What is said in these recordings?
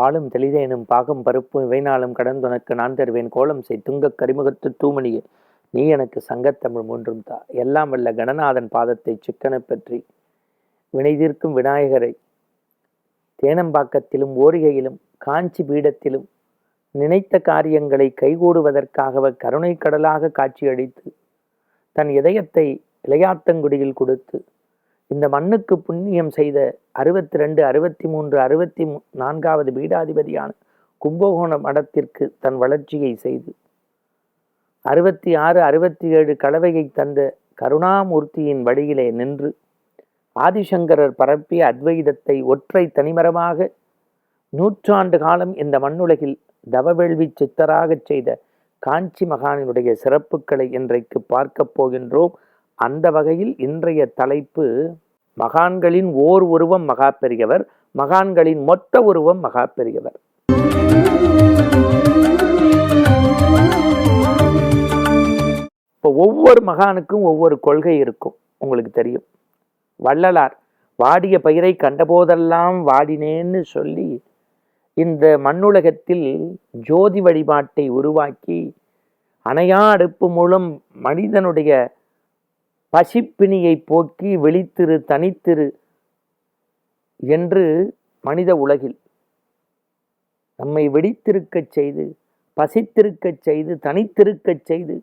பாலும் தெளிதேனும் பாகம் பருப்பும் இவைநாளும் கடந்துனக்கு நான் தருவேன். கோலம் செய் துங்கக் கரிமுகத்து தூமணியே நீ எனக்கு சங்கத்தமிழ் மூன்றும் தா. எல்லாம் வல்ல கணநாதன் பாதத்தை சிக்கனப் பற்றி வினை தீர்க்கும் விநாயகரை தேனம்பாக்கத்திலும் ஓரிகையிலும் காஞ்சி பீடத்திலும் நினைத்த காரியங்களை கைகூடுவதற்காக கருணை கடலாக காட்சியளித்து தன் இதயத்தை இளையாத்தங்குடியில் கொடுத்து இந்த மண்ணுக்கு புண்ணியம் செய்த அறுபத்தி ரெண்டு அறுபத்தி மூன்று அறுபத்தி மூ- நான்காவது பீடாதிபதியான கும்பகோண மடத்திற்கு தன் வளர்ச்சியை செய்து அறுபத்தி ஆறு அறுபத்தி ஏழு கலவையை தந்த கருணாமூர்த்தியின் வழியிலே நின்று ஆதிசங்கரர் பரப்பிய அத்வைதத்தை ஒற்றை தனிமரமாக நூற்றாண்டு காலம் இந்த மண்ணுலகில் தவவேள்வி சித்தராகச் செய்த காஞ்சி மகானினுடைய சிறப்புகளை இன்றைக்கு பார்க்கப் போகின்றோம். அந்த வகையில் இன்றைய தலைப்பு மகான்களின் ஓர் உருவம் மகா பெரியவர் மகான்களின் மொத்த உருவம் மகா பெரியவர் இப்போ ஒவ்வொரு மகானுக்கும் ஒவ்வொரு கொள்கை இருக்கும் உங்களுக்கு தெரியும். வள்ளலார் வாடிய பயிரை கண்டபோதெல்லாம் வாடினேன்னு சொல்லி இந்த மண்ணுலகத்தில் ஜோதி வழிபாட்டை உருவாக்கி அணையா அடுப்பு மூலம் மனிதனுடைய பசிப்பிணியை போக்கி வெளித்திரு தனித்திரு என்று மனித உலகில் நம்மை வெடித்திருக்கச் செய்து பசித்திருக்கச் செய்து தனித்திருக்கச் செய்து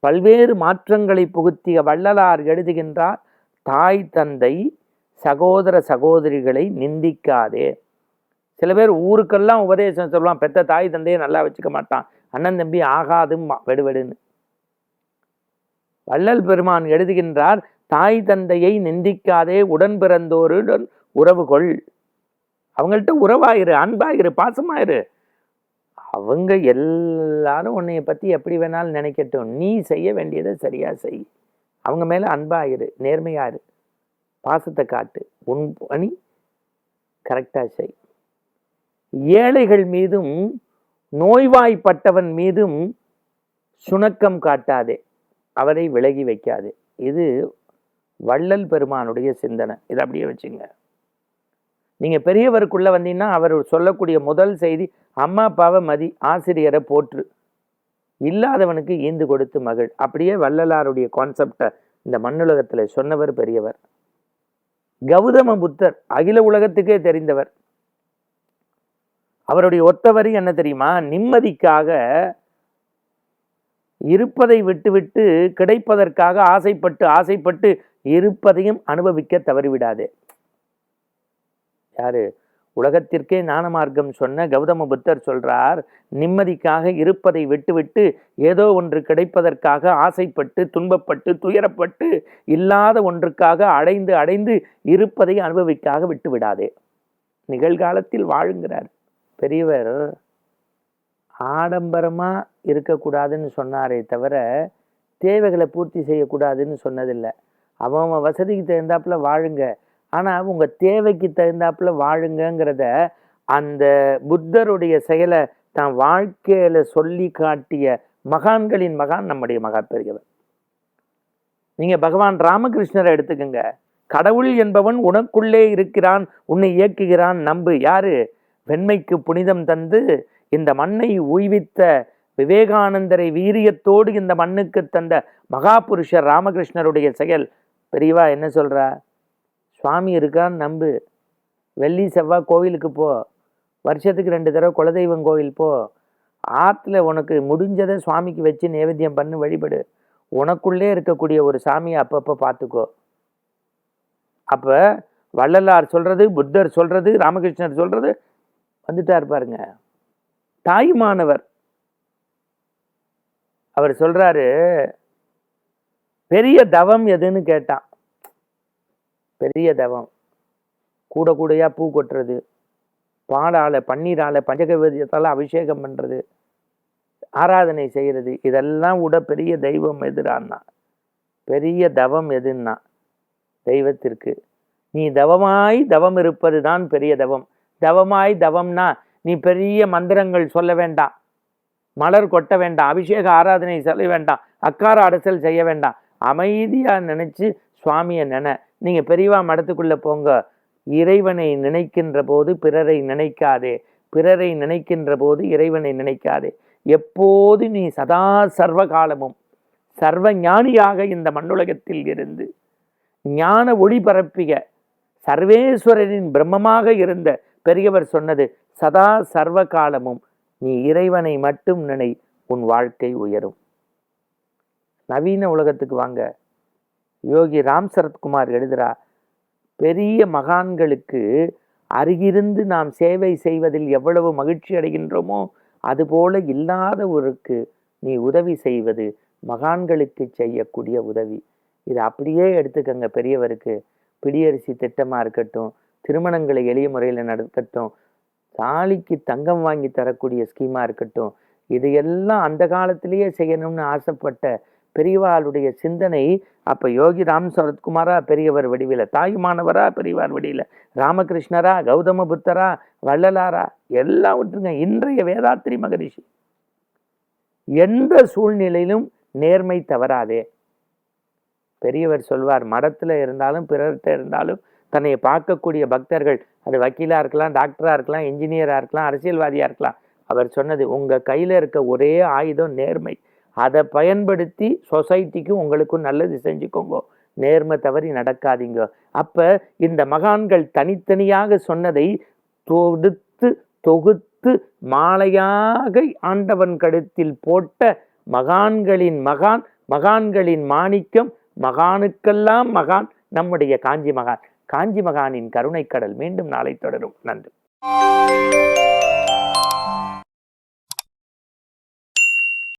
பல்வேறு மாற்றங்களை புகுத்திய வள்ளலார் எழுதுகின்றார் தாய் தந்தை சகோதர சகோதரிகளை நிந்திக்காதே. சில பேர் ஊருக்கெல்லாம் உபதேசம் சொல்லுவான் பெத்த தாய் தந்தையை நல்லா வச்சுக்க மாட்டான். அண்ணன் தம்பி ஆகாதும் வெடுவெடுன்னு வள்ளல் பெருமான் எழுதுகின்றார் தாய் தந்தையை நிந்திக்காதே உடன் பிறந்தோருடன் உறவு கொள். அவங்கள்ட்ட உறவாயிரு அன்பாயிரு பாசமாயிரு. அவங்க எல்லாரும் உன்னைய பற்றி எப்படி வேணாலும் நினைக்கட்டும். நீ செய்ய வேண்டியதை சரியாக செய். அவங்க மேலே அன்பாயிரு நேர்மையாயிரு. பாசத்தை காட்டு. உன் பணி கரெக்டாக செய். ஏழைகள் மீதும் நோய்வாய்ப்பட்டவன் மீதும் சுணக்கம் காட்டாதே. அவரை விலகி வைக்காது. இது வள்ளல் பெருமானுடைய சிந்தனை. இதை அப்படியே வச்சுங்க. நீங்கள் பெரியவருக்குள்ளே வந்தீங்கன்னா அவர் சொல்லக்கூடிய முதல் செய்தி அம்மா அப்பாவை மதி ஆசிரியரை போற்று. இல்லாதவனுக்கு ஈந்து கொடுத்து மகள் அப்படியே வள்ளலாருடைய கான்செப்டை இந்த மண்ணுலகத்தில் சொன்னவர் பெரியவர். கௌதம புத்தர் அகில உலகத்துக்கே தெரிந்தவர். அவருடைய ஒத்தவரி என்ன தெரியுமா? நிம்மதிக்காக இருப்பதை விட்டுவிட்டு கிடைப்பதற்காக ஆசைப்பட்டு ஆசைப்பட்டு இருப்பதையும் அனுபவிக்க தவறிவிடாதே. யாரு? உலகத்திற்கே ஞான மார்க்கம் சொன்ன கௌதம புத்தர் சொல்றார் நிம்மதிக்காக இருப்பதை விட்டுவிட்டு ஏதோ ஒன்று கிடைப்பதற்காக ஆசைப்பட்டு துன்பப்பட்டு துயரப்பட்டு இல்லாத ஒன்றுக்காக அடைந்து அடைந்து இருப்பதை அனுபவிக்காக விட்டுவிடாதே. நிகழ்காலத்தில் வாழுங்கிறார் பெரியவர். ஆடம்பரமாக இருக்கக்கூடாதுன்னு சொன்னாரே தவிர தேவைகளை பூர்த்தி செய்யக்கூடாதுன்னு சொன்னதில்லை. அவன் அவன் வசதிக்கு தகுந்தாப்புல வாழுங்க. ஆனால் உங்கள் தேவைக்கு தகுந்தாப்புல வாழுங்கங்கிறத அந்த புத்தருடைய செயலை தான் வாழ்க்கையில் சொல்லி காட்டிய மகான்களின் மகான் நம்முடைய மகா பெரியவர் நீங்கள் பகவான் ராமகிருஷ்ணரை எடுத்துக்கோங்க. கடவுள் என்பவன் உனக்குள்ளே இருக்கிறான் உன்னை இயக்குகிறான் நம்பு. யாரு? வெண்மைக்கு புனிதம் தந்து இந்த மண்ணை ஊய்வித்த விவேகானந்தரை வீரியத்தோடு இந்த மண்ணுக்கு தந்த மகாபுருஷர் ராமகிருஷ்ணருடைய செயல். பெரியவா என்ன சொல்கிறா சுவாமி இருக்கான்னு நம்பு. வெள்ளி செவ்வாய் கோவிலுக்கு போ. வருஷத்துக்கு ரெண்டு தடவை குலதெய்வம் கோவில் போ. ஆற்றுல உனக்கு முடிஞ்சதை சுவாமிக்கு வச்சு நேவேத்தியம் பண்ணி வழிபடு. உனக்குள்ளே இருக்கக்கூடிய ஒரு சாமியை அப்பப்போ பார்த்துக்கோ. அப்போ வள்ளலார் சொல்கிறது புத்தர் சொல்கிறது ராமகிருஷ்ணர் சொல்கிறது வந்துட்டார் பாருங்க. தாயுமானவர். அவர் சொல்றாரு பெரிய தவம் எதுன்னு கேட்டான். பெரிய தவம். கூட கூடையா பூ கொட்டுறது பாலால பன்னீரால பஞ்சகவியத்தால அபிஷேகம் பண்றது ஆராதனை செய்யறது இதெல்லாம் விட பெரிய தெய்வம் எதுரான்னா பெரிய தவம் எதுன்னா தெய்வத்திற்கு. நீ தவமாய் தவம் இருப்பது தான் பெரிய தவம். தவமாய் தவம்னா நீ பெரிய மந்திரங்கள் சொல்ல வேண்டாம். மலர் கொட்ட வேண்டாம். அபிஷேக ஆராதனை செய்ய வேண்டாம். அக்கார அடைசல் செய்ய வேண்டாம். அமைதியாக நினச்சி சுவாமியை நினை. நீங்கள் பெரியவா மடத்துக்குள்ளே போங்க. இறைவனை நினைக்கின்ற போது பிறரை நினைக்காதே. பிறரை நினைக்கின்ற போது இறைவனை நினைக்காதே. எப்போது நீ சதா சர்வ காலமும் சர்வ ஞானியாக இந்த மண்ணுலகத்தில் இருந்து ஞான ஒளி பரப்பிய சர்வேஸ்வரரின் பிரம்மமாக இருந்த பெரியவர் சொன்னது சதா சர்வ காலமும் நீ இறைவனை மட்டும் நினை உன் வாழ்க்கை உயரும். நவீன உலகத்துக்கு வாங்க. யோகி ராம் சரத்குமார் எழுதுறா பெரிய மகான்களுக்கு அருகிருந்து நாம் சேவை செய்வதில் எவ்வளவு மகிழ்ச்சி அடைகின்றோமோ அதுபோல இல்லாதவருக்கு நீ உதவி செய்வது மகான்களுக்கு செய்யக்கூடிய உதவி. இது அப்படியே எடுத்துக்கங்க பெரியவருக்கு. பிடியரிசி திட்டமாக இருக்கட்டும் திருமணங்களை எளிய முறையில் நடக்கட்டும் தாலிக்கு தங்கம் வாங்கி தரக்கூடிய ஸ்கீமாக இருக்கட்டும் இதையெல்லாம் அந்த காலத்திலேயே செய்யணும்னு ஆசைப்பட்ட பெரியவாளுடைய சிந்தனை அப்போ யோகி ராம் சரத்குமாரா பெரியவர் வடிவில் தாயுமானவரா பெரியவார் வடிவில் ராமகிருஷ்ணரா கௌதம புத்தரா வள்ளலாரா எல்லாம் விட்டுருங்க இன்றைய வேதாத்திரி மகரிஷி. எந்த சூழ்நிலையிலும் நேர்மை தவறாதே. பெரியவர் சொல்வார் மடத்தில் இருந்தாலும் பிறர்கிட்ட இருந்தாலும் தன்னை பார்க்கக்கூடிய பக்தர்கள் அது வக்கீலாக இருக்கலாம் டாக்டராக இருக்கலாம் இன்ஜினியராக இருக்கலாம் அரசியல்வாதியாக இருக்கலாம். அவர் சொன்னது உங்கள் கையில் இருக்க ஒரே ஆயுதம் நேர்மை. அதை பயன்படுத்தி சொசைட்டிக்கும் உங்களுக்கும் நல்லது செஞ்சுக்கோங்க. நேர்மை தவறி நடக்காதீங்க. அப்போ இந்த மகான்கள் தனித்தனியாக சொன்னதை தொடுத்து தொகுத்து மாலையாக ஆண்டவன் கழுத்தில் போட்ட மகான்களின் மகான் மகான்களின் மாணிக்கம் மகானுக்கெல்லாம் மகான் நம்முடைய காஞ்சி மகான். காஞ்சி மகானின் கருணைக்கடல் மீண்டும் நாளை தொடரும். நன்றி.